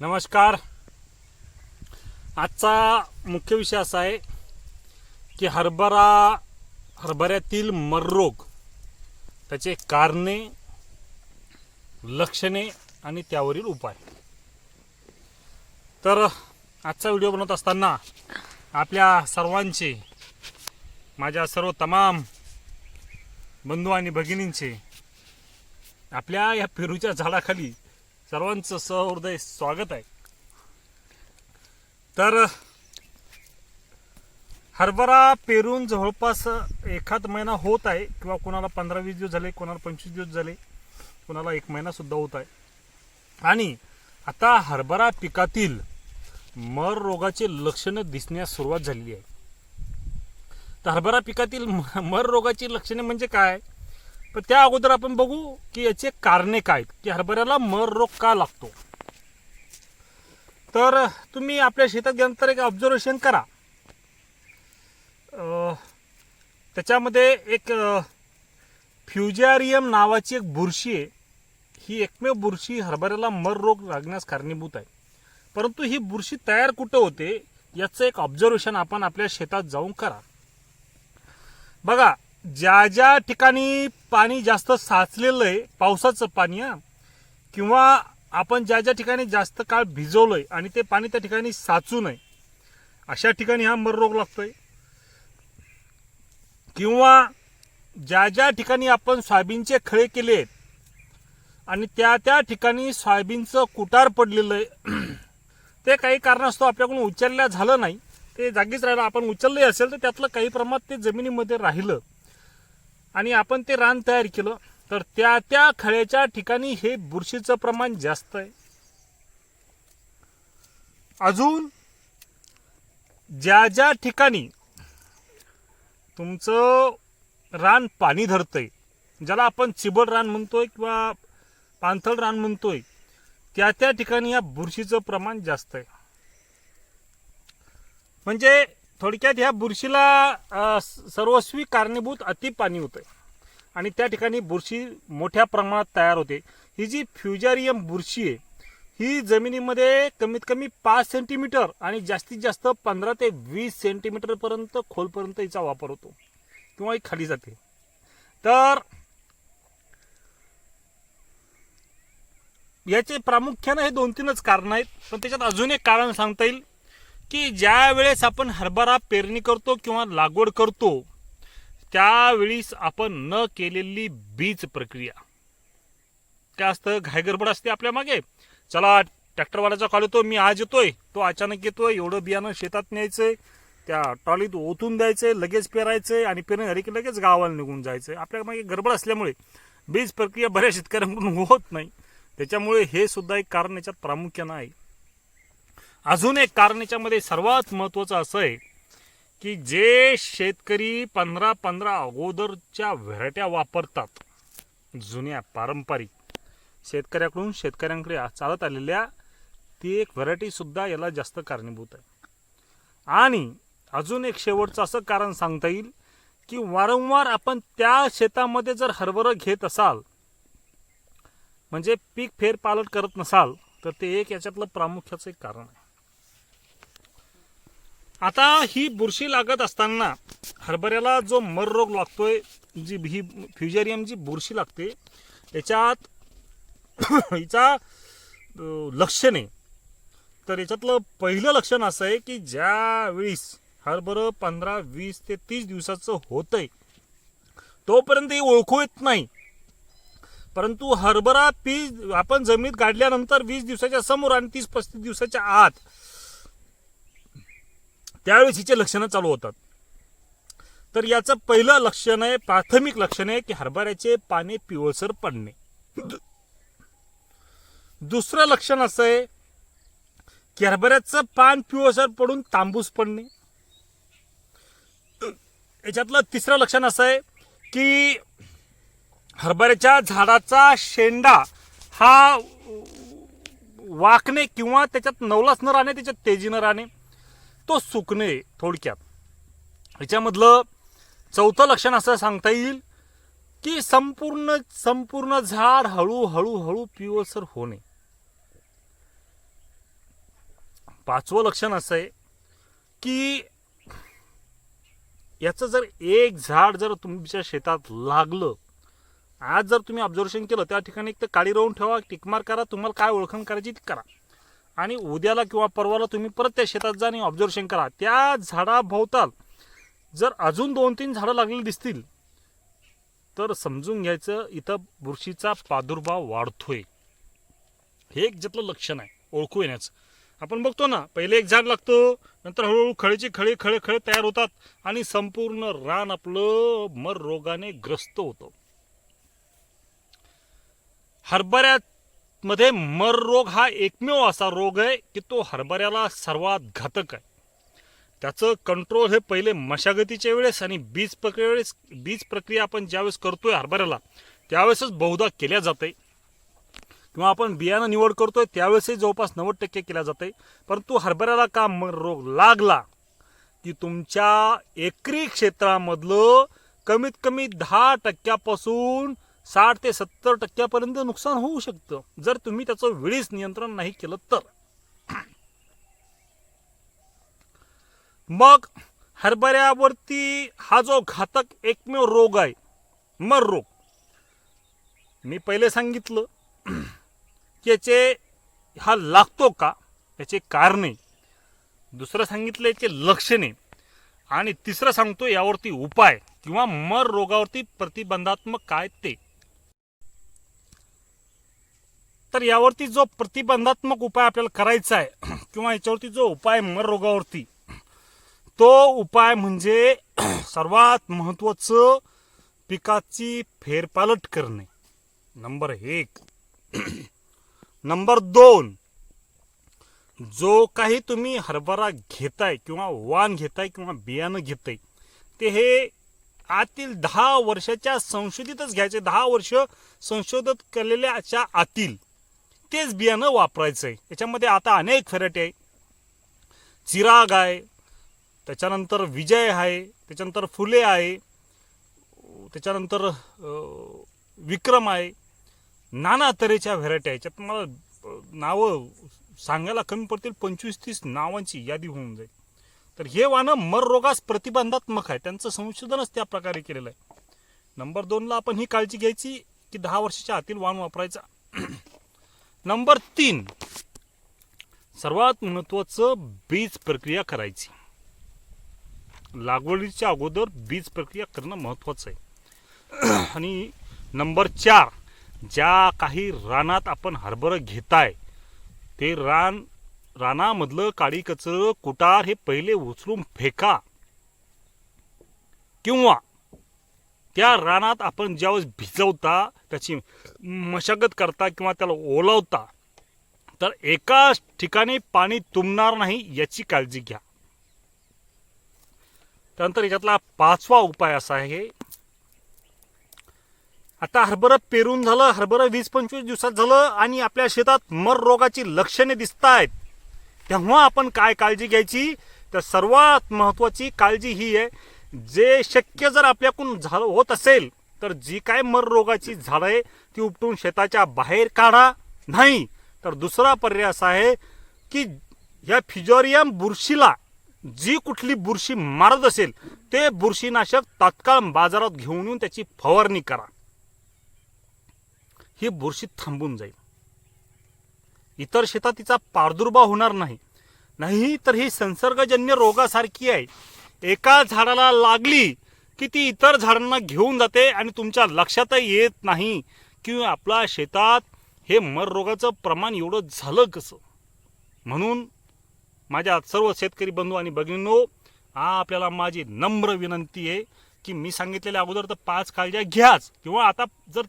नमस्कार. आजचा मुख्य विषय असा आहे की हरभरा हरभऱ्यातील मररोग त्याचे कारणे लक्षणे आणि त्यावरील उपाय. तर आजचा व्हिडिओ बनवत असताना आपल्या सर्वांचे माझ्या सर्व तमाम बंधू आणि भगिनींचे आपल्या या पेरूच्या झाडाखाली सर्वांचं सहृदय स्वागत आहे. तर हरभरा पेरून जवळपास एखाद महिना होत आहे किंवा कोणाला पंधरा वीस दिवस झाले कोणाला पंचवीस दिवस झाले कोणाला एक महिना सुद्धा होत आहे. आणि आता हरभरा पिकातील मर रोगाचे लक्षणं दिसण्यास सुरुवात झालेली आहे. तर हरभरा पिकातील मर रोगाची लक्षणे म्हणजे काय? पण त्या अगोदर आपण बघू की याचे कारणे काय आहेत, की हरभऱ्याला मर रोग का लागतो. तर तुम्ही आपल्या शेतात गेल्यानंतर एक ऑब्झर्वेशन करा. त्याच्यामध्ये एक अं, फ्युजारियम नावाची एक बुरशी आहे. ही एकमेव बुरशी हरभऱ्याला मर रोग लागण्यास कारणीभूत आहे. परंतु ही बुरशी तयार कुठं होते याचं एक ऑब्झर्वेशन आपण आपल्या शेतात जाऊन करा. बघा ज्या ज्या ठिकाणी पाणी जास्त साचलेलं आहे पावसाचं पाणी हा किंवा आपण ज्या ज्या ठिकाणी जास्त काळ भिजवलं आहे आणि ते पाणी त्या ठिकाणी साचू नये अशा ठिकाणी हा मर रोग आहे किंवा ज्या ज्या ठिकाणी आपण सोयाबीनचे खळे केले आहेत आणि त्या त्या ठिकाणी सोयाबीनचं कुटार पडलेलं आहे ते काही कारणास्तव आपल्याकडून उचलल्या झालं नाही. ते जागीच राहिलं आपण उचलले असेल तर त्यातलं काही प्रमाणात ते जमिनीमध्ये राहिलं. आणि आपण ते रान तयार केलं तर त्या त्या खळ्याच्या ठिकाणी हे बुरशीचं प्रमाण जास्त आहे. अजून ज्या ज्या ठिकाणी तुमचं रान पाणी धरतंय ज्याला आपण चिबड रान म्हणतोय किंवा पाणथळ रान म्हणतोय त्या त्या ठिकाणी या बुरशीचं प्रमाण जास्त आहे. म्हणजे थोडक्यात ह्या बुरशीला सर्वस्वी कारणीभूत अति पाणी होतं आणि त्या ठिकाणी बुरशी मोठ्या प्रमाणात तयार होते. ही जी फ्युजारियम बुरशी आहे ही जमिनीमध्ये कमीत कमी पाच सेंटीमीटर आणि जास्तीत जास्त पंधरा ते वीस सेंटीमीटरपर्यंत खोलपर्यंत हिचा वापर होतो. किंवा ही खाली जाते. तर याचे प्रामुख्यानं हे दोन तीनच कारण आहेत. पण त्याच्यात अजून एक कारण सांगता येईल. की ज्या वेळेस आपण हरभरा पेरणी करतो किंवा लागवड करतो त्यावेळीस आपण न केलेली बीज प्रक्रिया. काय असतं? घायगडबड असते आपल्या मागे. चला ट्रॅक्टरवाल्याचा कॉल येतो मी आज येतोय. तो अचानक येतोय एवढं बियाणं शेतात न्यायचंय त्या ट्रॉलीत ओतून द्यायचंय लगेच पेरायचंय आणि पेरणी झाली की लगेच गावाला निघून जायचंय. आपल्या मागे गडबड असल्यामुळे बीज प्रक्रिया बऱ्याच शेतकऱ्यांकडून होत नाही. त्याच्यामुळे हे सुद्धा एक कारण याच्यात प्रामुख्यानं आहे. अजून एक कारण याच्यामध्ये सर्वात महत्वाचं असं आहे की जे शेतकरी पंधरा पंधरा अगोदरच्या व्हरायट्या वापरतात जुन्या पारंपरिक शेतकऱ्याकडून शेतकऱ्यांकडे चालत आलेल्या ती एक व्हरायटी सुद्धा याला जास्त कारणीभूत आहे. आणि अजून एक शेवटचं असं कारण सांगता येईल की वारंवार आपण त्या शेतामध्ये जर हरभरं घेत असाल म्हणजे पीक फेरपालट करत नसाल तर ते एक याच्यातलं प्रामुख्याचं एक कारण आहे. आता ही बुरशी लागत असताना हरभऱ्याला जो मर रोग लागतोय जी ही फ्युजेरियम जी बुरशी लागते याच्यात हिचा लक्षण लक्षणे. तर याच्यातलं पहिलं लक्षण असं आहे की ज्या वेळीस हरभरं पंधरा वीस ते तीस दिवसाचं होतंय तोपर्यंत ही ओळखू येत नाही. परंतु हरभरा पीस आपण जमिनीत गाडल्यानंतर वीस दिवसाच्या समोर आणि तीस पस्तीस दिवसाच्या आत त्यावेळेस हिचे लक्षणं चालू होतात. तर याचं पहिलं लक्षण आहे प्राथमिक लक्षण आहे की हरभऱ्याचे पाने पिवळसर पडणे. दुसरं लक्षण असं आहे की हरभऱ्याचं पान पिवळसर पडून तांबूस पडणे. याच्यातलं तिसरं लक्षण असं आहे की हरभऱ्याच्या झाडाचा शेंडा हा वाकणे किंवा त्याच्यात नवलास न राहणे त्याच्यात तेजी न राहणे तो सुकणे थोडक्यात. ह्याच्यामधलं चौथं लक्षण असं सांगता येईल की संपूर्ण संपूर्ण झाड हळूहळू हळू पिवळसर होणे. पाचवं लक्षण असं आहे की याचं जर एक झाड जर तुमच्या शेतात लागलं आज जर तुम्ही ऑब्झर्वेशन केलं त्या ठिकाणी एक तर काळी राहून ठेवा टिकमार करा तुम्हाला काय ओळखण करायची ती करा. आणि उद्याला किंवा परवाला तुम्ही परत त्या शेतात जा आणि ऑब्झर्वेशन करा. त्या झाडाभोवताल जर अजून दोन तीन झाडं लागलेली दिसतील तर समजून घ्यायचं इथं बुरशीचा प्रादुर्भाव वाढतोय. हे एक ज्यातलं लक्षण आहे ओळखू येण्याचं. आपण बघतो ना पहिले एक झाड लागतो नंतर हळूहळू खळेची खळे खळे खळे तयार होतात आणि संपूर्ण रान आपलं मर रोगाने ग्रस्त होतं. हरभऱ्यामध्ये मर रोग हा एकमेव असा रोग आहे की तो हरभऱ्याला सर्वात घातक आहे. त्याचं कंट्रोल हे पहिले मशागतीच्या वेळेस आणि बीज प्रक्रिये वेळेस बीज प्रक्रिया आपण ज्यावेळेस करतोय हरभऱ्याला त्यावेळेसच बहुधा केल्या जाते. किंवा आपण बियाणं निवड करतोय त्यावेळेसही जवळपास नव्वद टक्के केल्या जाते. परंतु हरभऱ्याला का मर रोग लागला? की तुमच्या एकरी क्षेत्रामधलं कमीत कमी दहा टक्क्यापासून साठ ते सत्तर टक्क्यापर्यंत नुकसान होऊ शकतं. जर तुम्ही त्याचं वेळीच नियंत्रण नाही केलं तर. मग हरभऱ्यावरती हा जो घातक एकमेव रोग आहे मर रोग. मी पहिले सांगितलं की याचे हा लागतो का? याचे कारणे. दुसरं सांगितलं याचे लक्षणे. आणि तिसरं सांगतो यावरती उपाय किंवा मर रोगावरती प्रतिबंधात्मक काय ते. तर यावरती जो प्रतिबंधात्मक उपाय आपल्याला करायचा आहे किंवा याच्यावरती जो उपाय मर रोगावरती तो उपाय म्हणजे सर्वात महत्वाचं पिकाची फेरपालट करणे. नंबर एक. नंबर दोन. जो काही तुम्ही हरभरा घेताय किंवा वाण घेताय किंवा बियाणं घेताय ते हे आतील दहा वर्षाच्या संशोधितच घ्यायचे. दहा वर्ष संशोधित केलेल्याच्या आतील तेच बियाणं वापरायचं आहे याच्यामध्ये आता अनेक व्हरायटी आहे. चिराग आहे. त्याच्यानंतर विजय आहे. त्याच्यानंतर फुले आहे. त्याच्यानंतर अं, विक्रम आहे. नाना तऱ्हेच्या व्हेरायटी आहे. याच्यात मला नावं सांगायला कमी पडतील. पंचवीस तीस नावांची यादी होऊन जाईल. तर हे वाहनं मररोगास प्रतिबंधात्मक आहे. त्यांचं संशोधनच त्या प्रकारे केलेलं आहे. नंबर दोनला आपण ही काळजी घ्यायची की दहा वर्षाच्या आतील वाण वापरायचा. नंबर तीन. सर्वात महत्वाचं बीज प्रक्रिया करायची. लागवडीच्या अगोदर बीज प्रक्रिया करणं महत्वाचं आहे. आणि नंबर चार ज्या काही रानात आपण हरभरं घेताय ते रान रानामधलं काळी कचरं कुटार हे पहिले उचलून फेका. किंवा त्या रानात आपण ज्यावेळेस भिजवता त्याची मशागत करता किंवा त्याला ओलावता तर एकाच ठिकाणी पाणी तुंबणार नाही याची काळजी घ्या. त्यानंतर याच्यातला पाचवा उपाय असा आहे. आता हरभरा पेरून झालं हरभरा वीस पंचवीस दिवसात झालं आणि आपल्या शेतात मर रोगाची लक्षणे दिसत आहेत तेव्हा आपण काय काळजी घ्यायची? तर सर्वात महत्वाची काळजी ही आहे जे शक्य जर आपल्याकडून झालं होत असेल तर जी काय मर रोगाची झाडं आहे ती उपटून शेताच्या बाहेर काढा. नाही तर दुसरा पर्याय असा आहे की या फिजोरियम बुरशीला जी कुठली बुरशी मारत असेल ते बुरशीनाशक तात्काळ बाजारात घेऊन येऊन त्याची फवारणी करा. ही बुरशी थांबून जाईल. इतर शेतात तिचा प्रादुर्भाव होणार नाही. नाही तर ही संसर्गजन्य रोगासारखी आहे. एका झाडाला लागली की ती इतर झाडांना घेऊन जाते आणि तुमच्या लक्षातही येत नाही की आपल्या शेतात हे मर रोगाचं प्रमाण एवढं झालं कसं? म्हणून माझ्या सर्व शेतकरी बंधू आणि भगिनींनो हा आपल्याला माझी नम्र विनंती आहे की मी सांगितलेल्या अगोदर तर पाच काळज्या घ्याच. किंवा आता जर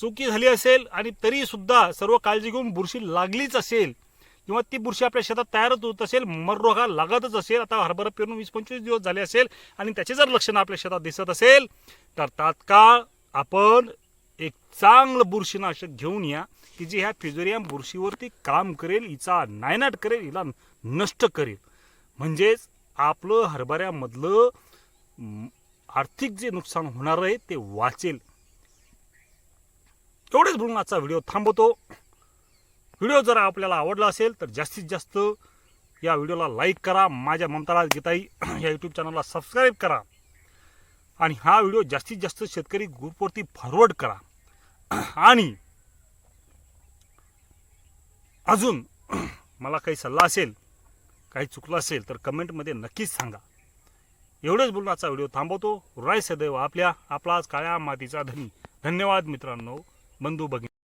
चुकी झाली असेल आणि तरीसुद्धा सर्व काळजी घेऊन बुरशी लागलीच असेल किंवा ती बुरशी आपल्या शेतात तयारच होत असेल मररोगा लागतच असेल आता हरभरा पेरून वीस पंचवीस दिवस झाले असेल आणि त्याचे जर लक्षणं आपल्या शेतात दिसत असेल तर तात्काळ आपण एक चांगलं बुरशीनाशक घेऊन या की जे ह्या फिजोरियम बुरशीवरती काम करेल हिचा नायनाट करेल हिला नष्ट करेल. म्हणजेच आपलं हरभऱ्यामधलं आर्थिक जे नुकसान होणार आहे ते वाचेल. एवढेच बोलून आजचा व्हिडिओ थांबवतो. व्हिडिओ जर आपल्याला आवडला असेल तर जास्तीत जास्त या व्हिडिओला लाईक करा. माझ्या ममताराज गीताई या यूट्यूब चॅनलला सबस्क्राईब करा. आणि हा व्हिडिओ जास्तीत जास्त शेतकरी ग्रुपवरती फॉरवर्ड करा. आणि अजून मला काही सल्ला असेल काही चुकलं असेल तर कमेंटमध्ये नक्कीच सांगा. एवढंच बोलून आजचा व्हिडिओ थांबवतो. राय सदैव आपल्या आपलाच काळ्या मातीचा धनी. धन्यवाद मित्रांनो. बंधू भगिनी.